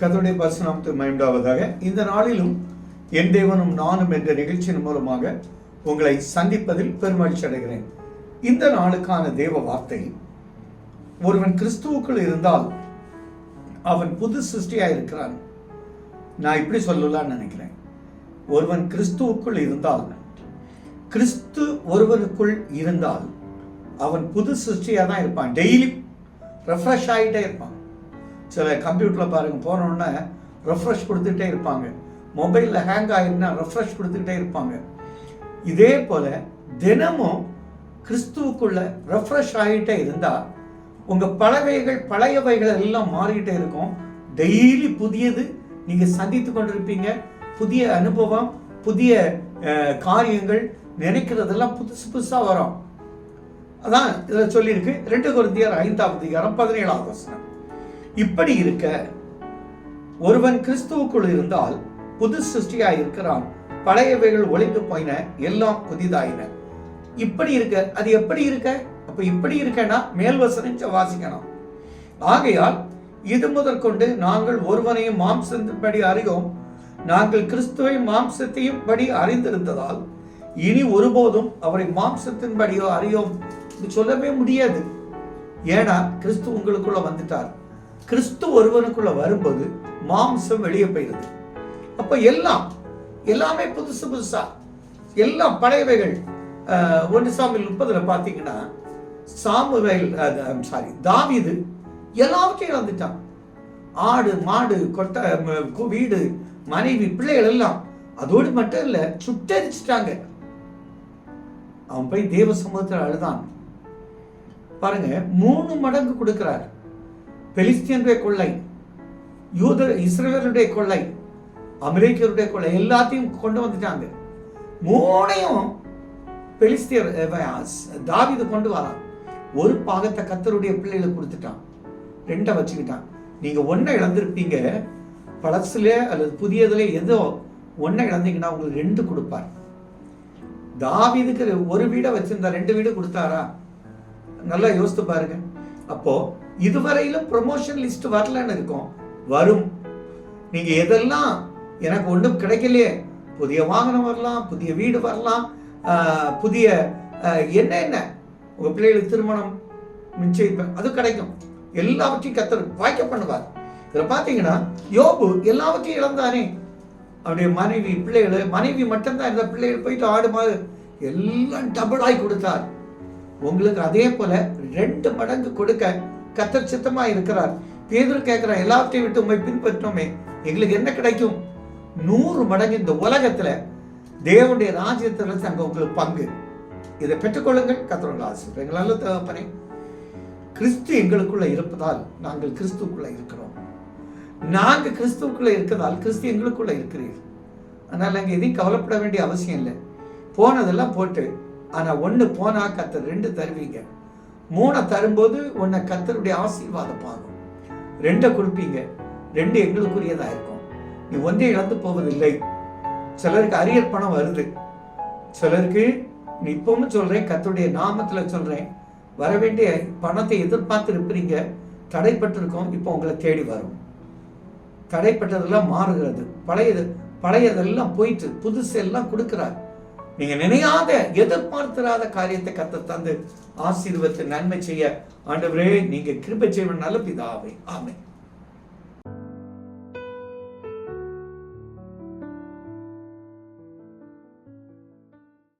கர்த்தருடைய பரிசுநாமத்து மயண்டாவதாக இந்த நாளிலும் என் தேவனும் நானும் என்ற நிகழ்ச்சியின் மூலமாக உங்களை சந்திப்பதில் பெருமகிழ்ச்சி அடைகிறேன். இந்த நாளுக்கான தேவ வார்த்தை ஒருவன் கிறிஸ்துவுக்குள் இருந்தால் அவன் புது சிருஷ்டியாக இருக்கிறான். நான் இப்படி சொல்லலாம்னு நினைக்கிறேன். ஒருவன் கிறிஸ்துவுக்குள் இருந்தால் கிறிஸ்து ஒருவனுக்குள் இருந்தால் அவன் புது சிருஷ்டியாக தான் இருப்பான். டெய்லி ரெஃப்ரெஷ் ஆகிட்டே இருப்பான். சில கம்ப்யூட்டரில் பாருங்க போனோன்னே ரெஃப்ரெஷ் கொடுத்துக்கிட்டே இருப்பாங்க. மொபைலில் ஹேங் ஆயிருந்தா ரெஃப்ரெஷ் கொடுத்துக்கிட்டே இருப்பாங்க. இதே போல் தினமும் கிறிஸ்துவுக்குள்ள ரெஃப்ரெஷ் ஆகிட்டே இருந்தால் உங்கள் பழவைகள் பழையவைகள் எல்லாம் மாறிக்கிட்டே இருக்கும். டெய்லி புதியது நீங்கள் சந்தித்து கொண்டிருப்பீங்க. புதிய அனுபவம் புதிய காரியங்கள் நினைக்கிறதெல்லாம் புதுசு புதுசாக வரும். அதான் இதில் சொல்லியிருக்கு. ரெண்டு குருந்தியார் ஐந்தாவது அதிகாரம் பதினேழாவது வசனம். இப்படி இருக்க ஒருவன் கிறிஸ்துவுக்குள் இருந்தால் புது சிருஷ்டியா இருக்கிறான். பழையவைகள் ஒளிந்து போயின எல்லாம் புதிதாயின. இப்படி இருக்க அது எப்படி இருக்க? அப்ப இப்படி இருக்கன்னா மேல் வசனம் வாசிக்கணும். ஆகையால் இது முதற்கொண்டு நாங்கள் ஒருவனையும் மாம்சத்தின்படி அறியோம் நாங்கள் கிறிஸ்துவை மாம்சத்தையும் படி அறிந்திருந்ததால் இனி ஒருபோதும் அவரை மாம்சத்தின்படியோ அறியோம். சொல்லவே முடியாது. ஏன்னா கிறிஸ்து உங்களுக்குள்ள வந்துட்டார். கிறிஸ்து ஒருவனுக்குள்ள வரும்போது மாம்சம் வெளியே போயிருது. அப்ப எல்லாம் எல்லாமே புதுசு புதுசா. எல்லாம் பழையவைகள் அஹ், ஒன்று சாமியில் முப்பதுல பார்த்தீங்கன்னா சாமுவேல் சாரி தாவிது எல்லாவற்றையும் இழந்துட்டான். ஆடு மாடு கொட்டை வீடு மனைவி பிள்ளைகள் எல்லாம் அதோடு மட்டும் இல்ல சுட்டரிச்சிட்டாங்க. அவன் போய் தேவ சமூகத்தில் அழுதான். பாருங்க மூணு மடங்கு கொடுக்கிறார். பெலிஸ்தியனுடைய கொள்ளை யூத இஸ்ரேலருடைய கொள்ளை அமெரிக்கருடைய கொள்ளை எல்லாத்தையும் கொண்டு வந்துட்டாங்க. மூணையும் பெலிஸ்தியர் தாவிது கொண்டு வரான் ஒரு பாகத்தை கத்தருடைய பிள்ளைகளுக்கு கொடுத்துட்டான். ரெண்டை வச்சுக்கிட்டான். நீங்க ஒன்றை இழந்திருப்பீங்க. பழசுல அல்லது புதியதுல ஏதோ ஒன்றை இழந்தீங்கன்னா உங்களுக்கு ரெண்டு கொடுப்பார். தாவிதுக்கு ஒரு வீடை வச்சிருந்தா ரெண்டு வீடு கொடுத்தாரா? நல்லா யோசித்து பாருங்க. அப்போ இதுவரையிலும் ப்ரொமோஷன் லிஸ்ட் வரலன்னு இருக்கும். வரும். நீங்க எதெல்லாம் எனக்கு ஒன்றும் கிடைக்கலையே. புதிய வாகனம் வரலாம் புதிய வீடு வரலாம் புதிய என்ன என்ன? உங்க பிள்ளைகளுக்கு திருமணம் நிச்சயிப்பேன். அது கிடைக்கும். எல்லாவற்றையும் கத்தர் வாய்க்க பண்ணுவார். இதில் பார்த்தீங்கன்னா யோபு எல்லாவற்றையும் இழந்தானே. அவருடைய மனைவி பிள்ளைகள் மனைவி மட்டும்தான் இருந்த பிள்ளைகள் போயிட்டு ஆடு மாடு எல்லாம் டபுளாய் கொடுத்தார். உங்களுக்கு அதே போல ரெண்டு மடங்கு கொடுக்க கத்தர் சித்தமா இருக்கிறார். பேதர் கேட்கிற எல்லாத்தையும் விட்டு உண்மை பின்பற்றோமே. எங்களுக்கு என்ன கிடைக்கும்? நூறு மடங்கு இந்த உலகத்துல தேவனுடைய ராஜ்யத்துல அங்க உங்களுக்கு பங்கு. இதை பெற்றுக்கொள்ளுங்கள் கத்தவர்கள் ஆசிரியர் எங்களால தகப்பனே கிறிஸ்து எங்களுக்குள்ள இருப்பதால் நாங்கள் கிறிஸ்துக்குள்ள இருக்கிறோம். நாங்கள் கிறிஸ்துக்குள்ள இருக்கிறதால் கிறிஸ்து எங்களுக்குள்ள இருக்கிறீர்கள் அதனால் நாங்கள் எதையும் கவலைப்பட வேண்டிய அவசியம் இல்லை. போனதெல்லாம் போட்டு ஆனால் ஒன்று போனா கத்தர் ரெண்டு தருவீங்க. மூணை தரும்போது உன்னை கத்தருடைய ஆசீர்வாதம் பாகும் ரெண்டை கொடுப்பீங்க. ரெண்டு எங்களுக்குரியதாக இருக்கும். நீ ஒன்றே இழந்து போவதில்லை. சிலருக்கு அரியர் பணம் வருது. சிலருக்கு நீ இப்பவும் சொல்கிறேன் கத்தருடைய நாமத்தில் சொல்கிறேன் வர வேண்டிய பணத்தை எதிர்பார்த்து இருப்பீங்க தடைப்பட்டிருக்கோம் இப்போ உங்களை தேடி வரும். தடைப்பட்டதெல்லாம் மாறுகிறது. பழையது பழையதெல்லாம் போயிட்டு புதுசு எல்லாம் கொடுக்குறாரு. நீங்க நினையாத எதிர்பார்த்திராத காரியத்தை கத்த தந்து ஆசீர்வத்தை நன்மை செய்ய ஆண்டவரே நீங்க கிருபை செய்வன் நல்ல பிதாவே. ஆமை